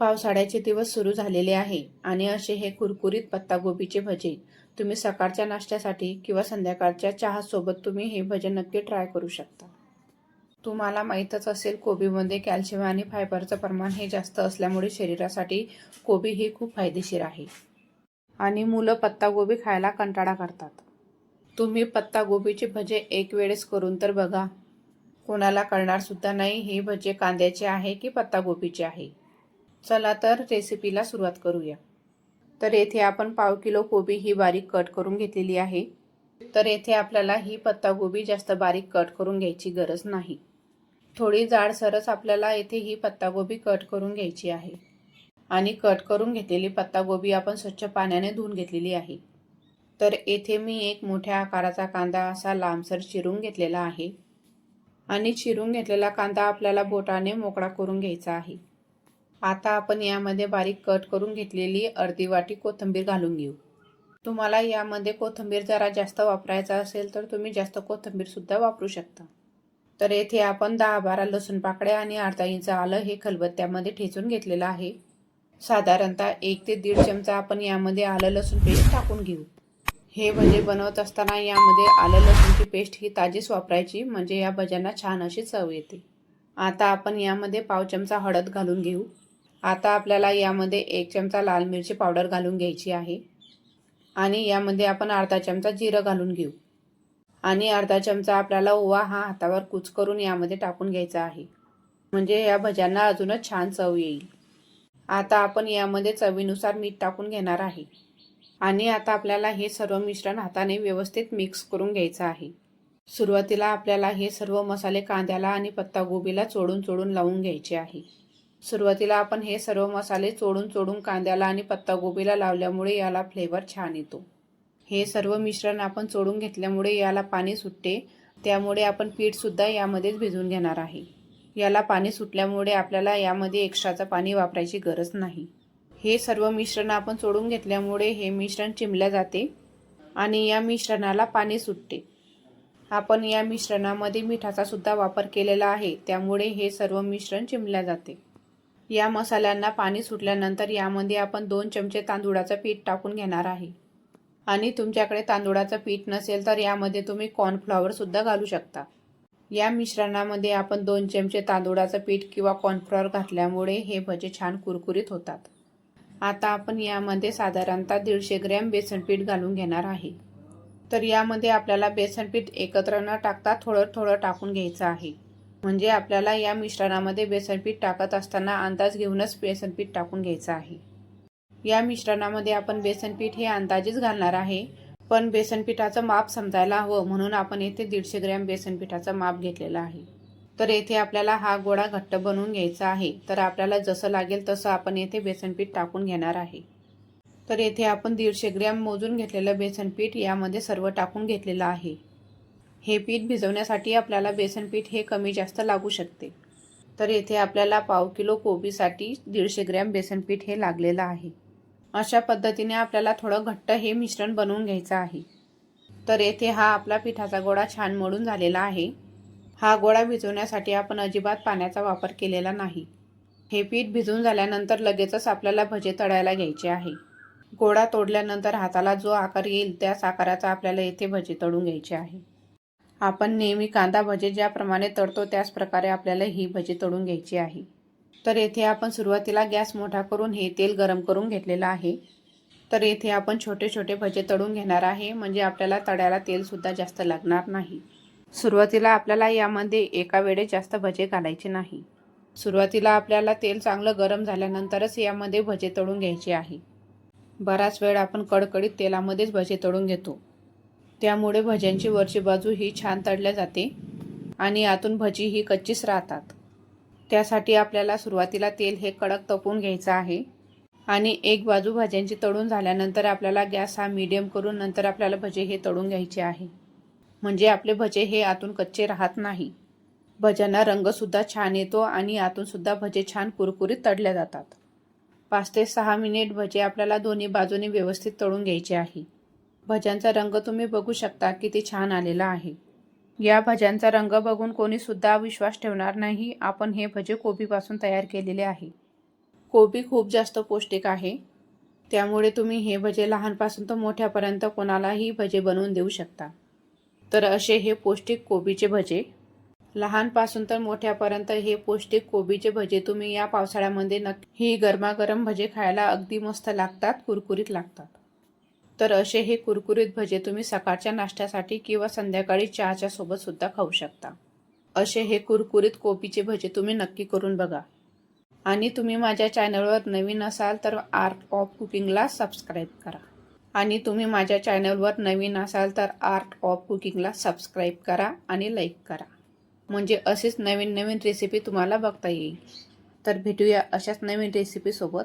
पावसाळ्याचे दिवस सुरू झालेले आहे. आणि असे हे कुरकुरीत पत्तागोबीचे भजे. तुम्ही सकाळच्या नाश्त्यासाठी किंवा संध्याकाळच्या चहासोबत तुम्ही हे भजे नक्की ट्राय करू शकता. तुम्हाला माहीतच असेल कोबीमध्ये कॅल्शियम आणि फायबरचं प्रमाण हे जास्त असल्यामुळे शरीरासाठी कोबी ही खूप फायदेशीर आहे. आणि मुलं पत्तागोबी खायला कंटाळा करतात. तुम्ही पत्तागोबीचे भजे एक वेळेस करून तर बघा. कोणाला कळणार सुद्धा नाही. हे भजे कांद्याचे आहे की पत्तागोबीचे आहे? चला तर रेसिपीला सुरुवात करूया. तर येथे आपण पाव किलो कोबी ही बारीक कट करून घेतलेली आहे. तर येथे आपल्याला ही पत्तागोबी जास्त बारीक कट करून घ्यायची गरज नाही. थोडी जाडसरच आपल्याला येथे ही पत्तागोबी कट करून घ्यायची आहे. आणि कट करून घेतलेली पत्तागोबी आपण स्वच्छ पाण्याने धुवून घेतलेली आहे. तर येथे मी एक मोठ्या आकाराचा कांदा असा लांबसर चिरून घेतलेला आहे. आणि चिरून घेतलेला कांदा आपल्याला बोटाने मोकळा करून घ्यायचा आहे. आता आपण यामध्ये बारीक कट करून घेतलेली अर्धी वाटी कोथिंबीर घालून घेऊ. तुम्हाला यामध्ये कोथिंबीर जरा जास्त वापरायचा असेल तर तुम्ही जास्त कोथिंबीरसुद्धा वापरू शकता. तर येथे आपण दहा बारा लसूण पाकळ्या आणि अर्धा इंच आलं हे खलबत्त्यामध्ये ठेचून घेतलेलं आहे. साधारणतः एक ते दीड चमचा आपण यामध्ये आलं लसूण पेस्ट टाकून घेऊ. हे भजे बनवत असताना यामध्ये आलं लसूणची पेस्ट ही ताजीच वापरायची म्हणजे या भज्यांना छान अशी चव येते. आता आपण यामध्ये पाव चमचा हळद घालून घेऊ. आता आपल्याला यामध्ये एक चमचा लाल मिरची पावडर घालून घ्यायची आहे. आणि यामध्ये आपण अर्धा चमचा जिरं घालून घेऊ. आणि अर्धा चमचा आपल्याला ओवा हा हातावर कुच करून यामध्ये टाकून घ्यायचा आहे. म्हणजे या भज्यांना अजूनच छान चव येईल. आता आपण यामध्ये चवीनुसार मीठ टाकून घेणार आहे. आणि आता आपल्याला हे सर्व मिश्रण हाताने व्यवस्थित मिक्स करून घ्यायचं आहे. सुरुवातीला आपल्याला हे सर्व मसाले कांद्याला आणि पत्तागोबीला चोडून चोडून लावून घ्यायचे आहे. सुरुवातीला आपण हे सर्व मसाले चोडून चोडून कांद्याला आणि पत्तागोबीला लावल्यामुळे याला फ्लेवर छान येतो. हे सर्व मिश्रण आपण चोडून घेतल्यामुळे याला पाणी सुटते. त्यामुळे आपण पीठसुद्धा यामध्येच भिजवून घेणार आहे. याला पाणी सुटल्यामुळे आपल्याला यामध्ये एक्स्ट्राचं पाणी वापरायची गरज नाही. हे सर्व मिश्रण आपण चोडून घेतल्यामुळे हे मिश्रण चिमल्या जाते आणि या मिश्रणाला पाणी सुटते. आपण या मिश्रणामध्ये मिठाचा सुद्धा वापर केलेला आहे. त्यामुळे हे सर्व मिश्रण चिमल्या जाते. या मसाल्यांना पाणी सुटल्यानंतर यामध्ये आपण दोन चमचे तांदुळाचं पीठ टाकून घेणार आहे. आणि तुमच्याकडे तांदुळाचं पीठ नसेल तर यामध्ये तुम्ही कॉर्नफ्लॉवरसुद्धा घालू शकता. या मिश्रणामध्ये आपण दोन चमचे तांदुळाचं पीठ किंवा कॉर्नफ्लॉवर घातल्यामुळे हे भजे छान कुरकुरीत होतात. आता आपण यामध्ये साधारणतः दीडशे ग्रॅम बेसनपीठ घालून घेणार आहे. तर यामध्ये आपल्याला बेसनपीठ एकत्र न टाकता थोडं थोडं टाकून घ्यायचं आहे. म्हणजे आपल्याला या मिश्रणामध्ये बेसन पीठ टाकत असताना अंदाज घेऊनच बेसन पीठ टाकून घ्यायचं आहे. या मिश्रणामध्ये आपण बेसन पीठ हे अंदाजेच घालणार आहे पण बेसन पिठाचं माप समजायला हवं म्हणून आपण येथे दीडशे ग्रॅम बेसन पिठाचं माप घेतलेलं आहे. तर येथे आपल्याला हा गोळा घट्ट बनवून घ्यायचा आहे तर आपल्याला जसं लागेल तसं आपण येथे बेसन पीठ टाकून घेणार आहे. तर येथे आपण दीडशे ग्रॅम मोजून घेतलेलं बेसन पीठ यामध्ये सर्व टाकून घेतलेलं आहे. हे पीठ भिजवण्यासाठी आपल्याला बेसन पीठ हे कमी जास्त लागू शकते. तर येथे आपल्याला पाव किलो कोबीसाठी दीडशे ग्रॅम बेसन पीठ हे लागलेलं आहे. अशा पद्धतीने आपल्याला थोडं घट्ट हे मिश्रण बनवून घ्यायचं आहे. तर येथे हा आपला पिठाचा गोळा छान मळून झालेला आहे. हा गोळा भिजवण्यासाठी आपण अजिबात पाण्याचा वापर केलेला नाही. हे पीठ भिजून झाल्यानंतर लगेचच आपल्याला भजे तळायला घ्यायचे आहे. गोळा तोडल्यानंतर हाताला जो आकार येईल त्याच आकाराचा आपल्याला येथे भजे तळून घ्यायचे आहे. आपण नेहमी कांदा भजे ज्याप्रमाणे तळतो त्याचप्रकारे आपल्याला ही भजी तळून घ्यायची आहे. तर येथे आपण सुरुवातीला गॅस मोठा करून हे तेल गरम करून घेतलेलं आहे. तर येथे आपण छोटे छोटे भजे तळून घेणार आहे म्हणजे आपल्याला तळ्याला तेलसुद्धा जास्त लागणार नाही. सुरुवातीला आपल्याला यामध्ये एका वेळेस जास्त भजे घालायचे नाही. सुरुवातीला आपल्याला तेल चांगलं गरम झाल्यानंतरच यामध्ये भजे तळून घ्यायचे आहे. बराच वेळ आपण कडकडीत तेलामध्येच भजे तळून घेतो. त्यामुळे भज्यांची वरची बाजू ही छान तळल्या जाते आणि आतून भजी ही कच्चीच राहतात. त्यासाठी आपल्याला सुरुवातीला तेल हे कडक तपवून घ्यायचं आहे आणि एक बाजू भाज्यांची तळून झाल्यानंतर आपल्याला गॅस हा मीडियम करून नंतर आपल्याला भजे हे तळून घ्यायचे आहे. म्हणजे आपले भजे हे आतून कच्चे राहत नाही. भज्यांना रंगसुद्धा छान येतो आणि आतूनसुद्धा भजे छान कुरकुरीत तळल्या जातात. पाच ते सहा मिनिट भजे आपल्याला दोन्ही बाजूने व्यवस्थित तळून घ्यायचे आहे. भज्यांचा रंग तुम्ही बघू शकता किती छान आलेला आहे. या भज्यांचा रंग बघून कोणीसुद्धा विश्वास ठेवणार नाही आपण हे भजे कोबीपासून तयार केलेले आहे. कोबी खूप जास्त पौष्टिक आहे. त्यामुळे तुम्ही हे भजे लहानपासून तर मोठ्यापर्यंत कोणालाही भजे बनवून देऊ शकता. तर असे हे पौष्टिक कोबीचे भजे. लहानपासून तर मोठ्यापर्यंत हे पौष्टिक कोबीचे भजे तुम्ही या पावसाळ्यामध्ये नक्की ही गरमागरम भजे खायला अगदी मस्त लागतात कुरकुरीत लागतात. तर असे हे कुरकुरीत भजे तुम्ही सकाळच्या नाश्त्यासाठी किंवा संध्याकाळी चहाच्या सोबत सुद्धा खाऊ शकता. असे हे कुरकुरीत कोबीचे भजे तुम्ही नक्की करून बघा. आणि तुम्ही माझ्या चॅनलवर नवीन असाल तर आर्ट ऑफ कुकिंगला सबस्क्राईब करा. आणि तुम्ही माझ्या चॅनलवर नवीन असाल तर आर्ट ऑफ कुकिंगला सबस्क्राईब करा आणि लाईक करा. म्हणजे असेच नवीन नवीन रेसिपी तुम्हाला बघता येईल. तर भेटूया अशाच नवीन रेसिपीसोबत